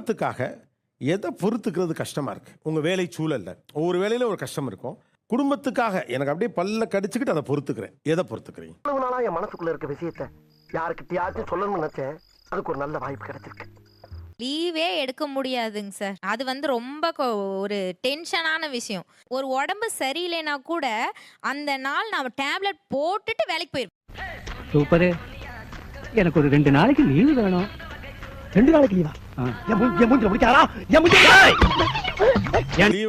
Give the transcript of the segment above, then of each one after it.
குடும்பத்துக்காக எதை பொறுத்துக்கிறது கஷ்டமா இருக்கு? உங்க வேலை சூழல்ல. ஒவ்வொரு வேலையில ஒரு கஷ்டம் இருக்கும். குடும்பத்துக்காக எனக்கு அப்படியே பல்ல கடிச்சுக்கிட்டு அதை பொறுத்துக்கிறேன். எதை பொறுத்துக்கிறீங்க? இவ்வளவு நாளா என் மனசுக்குள்ள இருக்க விஷயத்த யாருக்கிட்டயாச்சும் சொல்லணும்னு நினைச்சேன். அதுக்கு ஒரு நல்ல வாய்ப்பு கிடைச்சிருக்கு. லீவே எடுக்க முடியாதுங்க சார். அது வந்து ரொம்ப ஒரு டென்ஷனான விஷயம். ஒரு உடம்பு சரியில்லைனா கூட அந்த நாள் நான் டேப்லெட் போட்டுட்டு வேலைக்கு போயிருப்பேன். சூப்பரு. எனக்கு ஒரு ரெண்டு நாளைக்கு லீவு வேணும். ரெண்டு நாளைக்கு லீவா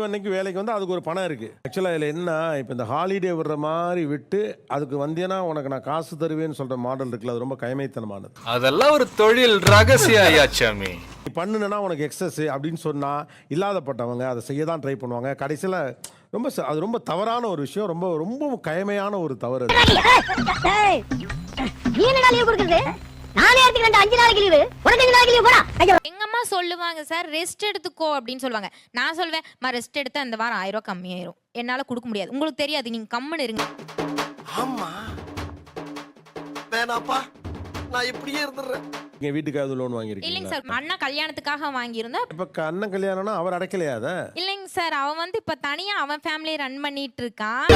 அன்னைக்கு வேலைக்கு வந்து அதுக்கு ஒரு பணம் இருக்கு. ஆக்சுவலா இதுல என்ன இப்போ இந்த ஹாலிடே விடுற மாதிரி விட்டு அதுக்கு வந்தேன்னா உனக்கு நான் காசு தருவேன்னு சொல்ற மாடல் இருக்குல்ல அது ரொம்ப கயமைத்தனமானது. அதெல்லாம் ஒரு தொழில் ரகசியம் ஐயாச்சாமி நீ பண்ணுனா உனக்கு எக்ஸஸ் அப்படின்னு சொன்னா இல்லாதப்பட்டவங்க அதை செய்ய தான் ட்ரை பண்ணுவாங்க. கடைசியில் ரொம்ப ச- அது ரொம்ப தவறான ஒரு விஷயம் ரொம்ப ரொம்ப கயமையான ஒரு தவறு நானே எடுத்துக்கிறேன் அஞ்சு நாளைக்கு லீவு உனக்கு அஞ்சு நாளைக்கு லீவ் போடா ஐயோ எங்க அம்மா சொல்லுவாங்க சார் ரெஸ்ட் எடுத்துக்கோ அப்படின்னு சொல்லுவாங்க. நான் சொல்வேன் மா ரெஸ்ட் எடுத்தா இந்த வாரம் ஆயிரம் ரூபாய் கம்மியாயிரும். என்னால கொடுக்க முடியாது. உங்களுக்கு தெரியாது நீங்க கம்முன்னு இருங்க. ஆமா. வேணாப்பா நான் இப்படியே இருந்துடுறேன். நீங்க வீட்டுக்காவது லோன் இல்லைங்க வாங்கியிருக்கீங்களா சார். அண்ணா கல்யாணத்துக்காக வாங்கியிருந்தா இப்போ அண்ணன் கல்யாணம்னா அவர் அடைக்கலையா அதை? இல்லைங்க சார். அவன் வந்து இப்ப தனியா அவன் ஃபேமிலியை ரன் பண்ணிட்டு இருக்கான்.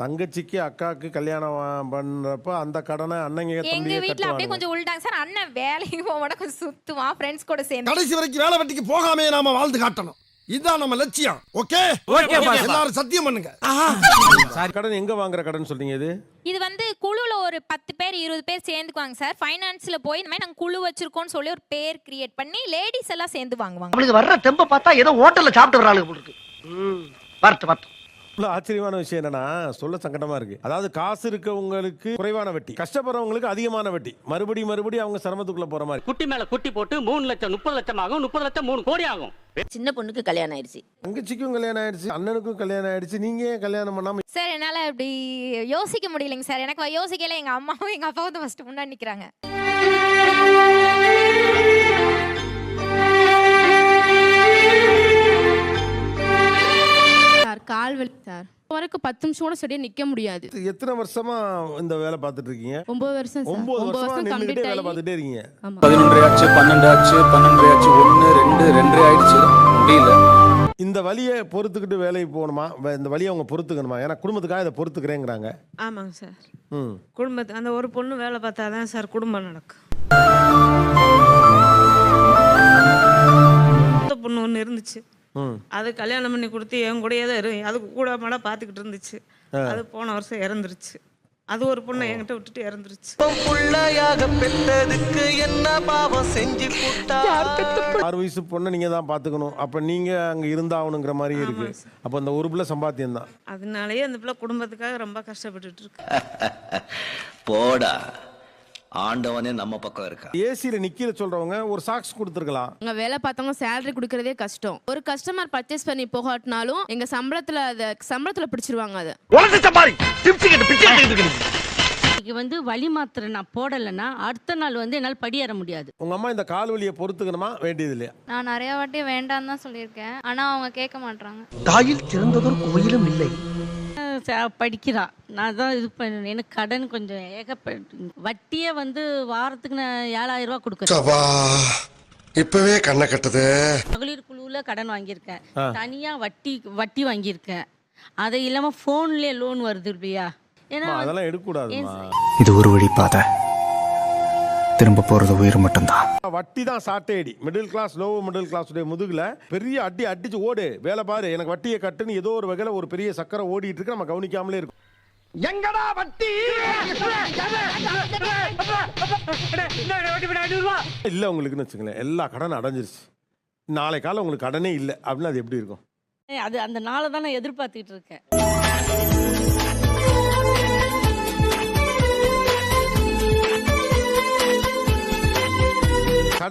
தங்கச்சிக்கு அக்காவுக்கு கல்யாணம் பண்றப்ப அந்த கடனை அண்ணங்க எங்க வீட்ல அப்படியே கட்டுவாங்க கொஞ்சம் உள்டாங்க. சார் அண்ணன் வேலைக்கு போக கொஞ்சம் சுத்துவான். ஃப்ரெண்ட்ஸ் கூட சேர்ந்து. கடைசி வரைக்கும் வேலை வெட்டிக்கு போகாமே நாம வாழ்ந்து காட்டணும். இதுதான் நம்ம லட்சியம். ஓகே எல்லாரும் சத்தியம் பண்ணுங்க. கடன் எங்க வாங்குற கடன் சொல்றீங்க இது? இது வந்து குழுல ஒரு பத்து பேர் இருபது பேர் சேர்ந்துக்குவாங்க சார். ஃபைனான்ஸ்ல போய் இந்த மாதிரி நாங்க குழு வச்சிருக்கோம்னு சொல்லி ஒரு பேர் கிரியேட் பண்ணி லேடிஸ் எல்லாம் சேர்ந்து வாங்குவாங்க. அவளுக்கு வர்ற தெம்ப பார்த்தா ஏதோ ஹோட்டல்ல சாப்பிட்டு வர்றாளுங்க போல இருக்கு. ம், வரட்டு இவ்வளவு ஆச்சரியமான விஷயம் என்னன்னா சொல்ல சங்கடமா இருக்கு. அதாவது காசு இருக்கவங்களுக்கு குறைவான வட்டி கஷ்டப்படுறவங்களுக்கு அதிகமான வட்டி. மறுபடி மறுபடி அவங்க சிரமத்துக்குள்ள போற மாதிரி. குட்டி மேல குட்டி போட்டு மூணு லட்சம் முப்பது லட்சம் ஆகும் முப்பது லட்சம் மூணு கோடி ஆகும். சின்ன பொண்ணுக்கு கல்யாணம் ஆயிடுச்சு. தங்கச்சிக்கும் கல்யாணம் ஆயிடுச்சு அண்ணனுக்கும் கல்யாணம் ஆயிடுச்சு. நீங்க ஏன் கல்யாணம் பண்ணாம சார் என்னால அப்படி யோசிக்க முடியலைங்க சார். எனக்கு யோசிக்கல எங்க அம்மாவும் எங்க அப்பாவும் ஃபர்ஸ்ட் முன்னாடி நிக்கிறாங்க. கால் வலி சார் இப்போ வரைக்கும் பத்து நிமிஷம் கூட சரியா நிக்க முடியாது. எத்தனை வருஷமா இந்த வேலை பார்த்துட்டு இருக்கீங்க ஒன்பது வருஷம் சார். ஒன்பது வருஷமா நின்றுட்டே கம்ப்ளீட் வேலை ஆகி பார்த்துட்டே இருக்கீங்க. ஆமா. பதினொன்றரை ஆச்சு பன்னெண்டு ஆச்சு பன்னெண்டு ஆச்சு ஒன்னு ரெண்டு ரெண்டரை ஆயிடுச்சு. முடியல. இந்த வழியை பொறுத்துக்கிட்டு வேலைக்கு போகணுமா? வே- இந்த வழியை அவங்க பொறுத்துக்கணுமா? ஏன்னா குடும்பத்துக்காக இதை பொறுத்துக்கிறேங்கிறாங்க. ஆமாங்க சார். ம். குடும்பத்து அந்த ஒரு பொண்ணு வேலை பார்த்தா தான் சார் குடும்பம் நடக்கும். மூத்த பொண்ணு ஒன்று இருந்துச்சு. அது கல்யாணம் பண்ணி கொடுத்து என் கூடயே தான் இரு அதுக்கு கூட மாட பார்த்துக்கிட்டு இருந்துச்சு. அது போன வருஷம் இறந்துருச்சு. அது ஒரு பொண்ணை என்கிட்ட விட்டுட்டு இறந்துருச்சு. புள்ளையாக பெற்றதுக்கு என்ன பாவம் செஞ்சு ஆறு வயசு பொண்ணை நீங்க தான் பாத்துக்கணும். அப்ப நீங்க அங்க இருந்தாகணுங்கிற மாதிரி இருக்கு. அப்ப அந்த ஒரு பிள்ளை சம்பாத்தியம் தான். அதனாலயே அந்த பிள்ளை குடும்பத்துக்காக ரொம்ப கஷ்டப்பட்டுட்டு இருக்கு. போடா. ஆண்டவனே நம்ம பக்கம் இருக்கா? ஏசியில நிக்கிற சொல்றவங்க ஒரு சாக்ஸ் கொடுத்துருக்கலாம். அங்க வேலை பார்த்தவங்க சேலரி கொடுக்கறதே கஷ்டம். ஒரு கஸ்டமர் பர்ச்சேஸ் பண்ணி போகாட்டினாலும் எங்க சம்பளத்துல அத சம்பளத்துல பிடிச்சிருவாங்க அதை. உனக்கு சம்பாதி டிப்ஸ் கிட்ட பிச்சை எடுத்துக்கிட்டு இருக்கு. இன்னைக்கு வந்து வழி மாத்திரை நான் போடலைன்னா அடுத்த நாள் வந்து என்னால் படியேற முடியாது. உங்க அம்மா இந்த கால் வலியை பொறுத்துக்கணுமா? வேண்டியது இல்லையா நான் நிறைய வாட்டி வேண்டாம் தான் சொல்லியிருக்கேன். ஆனா அவங்க கேட்க மாட்டாங்க தாயில் சிறந்ததொரு கோயிலும் இல்லை. ச- படிக்கிறா. நான் தான் இது பண்ண எனக்கு கடன் கொஞ்சம் ஏகப்பட்ட வட்டியே வந்து வாரத்துக்கு நான் ஏழாயிரம் ரூபாய் கொடுக்குறேன். இப்பவே கண்ணை கட்டுது. மகளிர் குழுவில் கடன் வாங்கியிருக்கேன். தனியா வட்டி வட்டி வாங்கியிருக்கேன். அது இல்லாம ஃபோன்லேயே லோன் வருது இல்லையா ஏன்னா அதெல்லாம் எடுக்கக்கூடாதுமா. இது ஒரு வழி பாதை திரும்ப போறது உயிர் மட்டும்தான். வட்டி தான் சாட்டேடி middle class low middle class உடைய முதுகுல பெரிய அடி அடிச்சு ஓடு. வேலை பாரு எனக்கு வட்டியை கட்டுன்னு ஏதோ ஒரு வகையில ஒரு பெரிய சக்கரை ஓடிட்டு இருக்கு நம்ம கவனிக்காமலே இருக்கும். எங்கடா வட்டி? இல்ல உங்களுக்குன்னு வச்சுங்களேன் எல்லா கடன் அடைஞ்சிருச்சு. நாளை காலம் உங்களுக்கு கடனே இல்லை அப்படின்னு அது எப்படி இருக்கும்? அது அந்த நாளை தான் நான் எதிர்பார்த்துக்கிட்டு இருக்கேன்.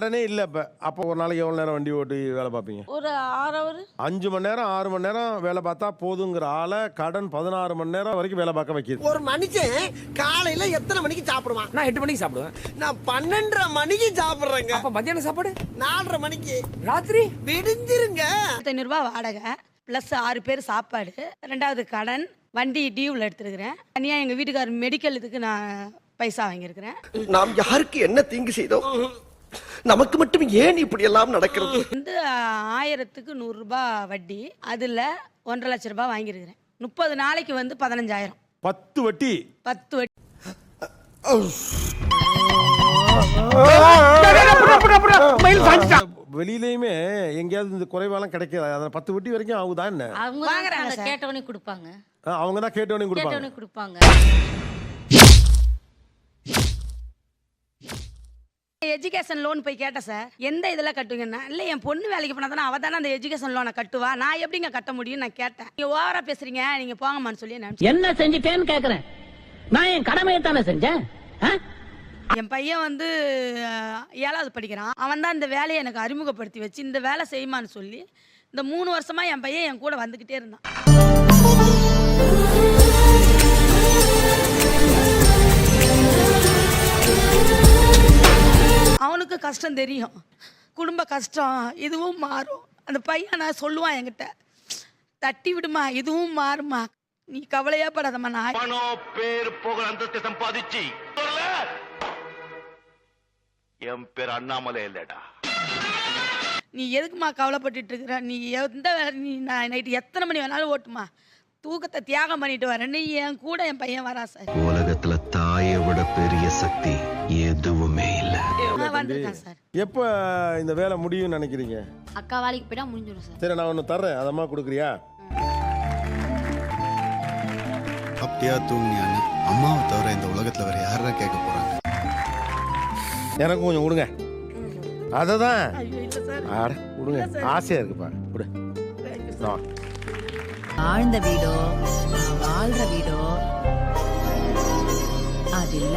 கடனே இல்லை இப்ப. அப்போ ஒரு நாளைக்கு எவ்வளவு நேரம் வண்டி ஓட்டி வேலை பார்ப்பீங்க? ஒரு ஆறு ஹவர் அஞ்சு மணி நேரம் ஆறு மணி நேரம் வேலை பார்த்தா போதுங்கிற ஆளை கடன் பதினாறு மணி நேரம் வரைக்கும் வேலை பார்க்க வைக்கிது ஒரு மனுஷன் காலையில எத்தனை மணிக்கு சாப்பிடுவான்? நான் எட்டு மணிக்கு சாப்பிடுவேன். நான் பன்னெண்டரை மணிக்கு சாப்பிடுறேங்க. அப்ப மத்தியான சாப்பாடு? நாலரை மணிக்கு. ராத்திரி? விடிஞ்சிருங்க. ஐநூறுரூபா வாடகை ப்ளஸ் ஆறு பேர் சாப்பாடு ரெண்டாவது கடன் வண்டி டியூவில் எடுத்துருக்கிறேன். தனியாக எங்கள் வீட்டுக்காரர் மெடிக்கல் இதுக்கு நான் பைசா வாங்கியிருக்கிறேன். நாம் யாருக்கு என்ன தீங்கு செய்தோம்? நமக்கு மட்டும் ஏன் இப்படி எல்லாம் நடக்கிறது? வந்து ஆயிரத்துக்கு நூறுரூபா வட்டி. அதில் ஒன்றரை லட்ச ரூபாய் வாங்கியிருக்கிறேன். முப்பது நாளைக்கு வந்து பதினஞ்சாயிரம். பத்து வட்டி. பத்து வட்டி. வெளியிலயுமே எங்கேயாவது இந்த குறைவாலாம் கிடைக்காது அதில் பத்து வட்டி வரைக்கும் ஆகுதா என்ன? அவங்க வாங்குறாங்க கேட்டவனே கொடுப்பாங்க. அவங்க தான் கேட்டவனே கொடுப்பாங்க. கொடுப்பாங்க. எஜுகேஷன் லோன் போய் கேட்டேன் சார் எந்த இதில் கட்டுங்கன்னா இல்லை என் பொண்ணு வேலைக்கு போனால் தானே அவள் தானே அந்த எஜுகேஷன் லோனை கட்டுவா? நான் எப்படிங்க கட்ட முடியும் நான் கேட்டேன். நீங்கள் ஓவரா பேசுறீங்க நீங்கள் போங்கம்மான்னு சொல்லி நான் என்ன செஞ்சுட்டேன்னு கேக்குறேன். நான் என் கடமையை தானே செஞ்சேன்? என் பையன் வந்து ஏழாவது படிக்கிறான். அவன் தான் இந்த வேலையை எனக்கு அறிமுகப்படுத்தி வச்சு இந்த வேலை செய்யுமான்னு சொல்லி இந்த மூணு வருஷமா என் பையன் என் கூட வந்துக்கிட்டே இருந்தான். அவனுக்கு கஷ்டம் தெரியும். குடும்ப கஷ்டம் இதுவும் மாறும். அந்த பையன் நான் சொல்லுவான் என்கிட்ட தட்டி விடுமா இதுவும் மாறுமா. நீ கவலையா படாதம்மா நான் பணம் பேர் புகழ் அந்தஸ்து சம்பாதிச்சு. என் பேர் அண்ணாமலை இல்லடா. நீ எதுக்குமா கவலைப்பட்டுட்டு இருக்கிற? நீ எந்த வேலை நீ நான் நைட்டு எத்தனை மணி வேணாலும் ஓட்டுமா தூக்கத்தை தியாகம் பண்ணிட்டு வரேன். நீ என் கூட என் பையன் வரா சார். உலகத்துல தாயை விட பெரிய சக்தி எதுவுமே சார். எப்போ இந்த வேலை முடியும்னு நினைக்கிறீங்க? அக்கா வேலைக்கு போயிட்டா முடிஞ்சிடும் சார். சரி நான் ஒன்று தர்றேன். அதம்மா கொடுக்குறியா? அப்படியா தூங்கியான்னு அம்மாவை தவிர இந்த உலகத்துல வேற யாரா கேட்க போறாங்க? எனக்கு கொஞ்சம் கொடுங்க. அதை தான் ஐயோ இல்லை சார். ஆட கொடுங்க. ஆசையாக இருக்குப்பா கொடு. ஆழ்ந்த வீடோ வாழ்ற வீடோ அது இல்ல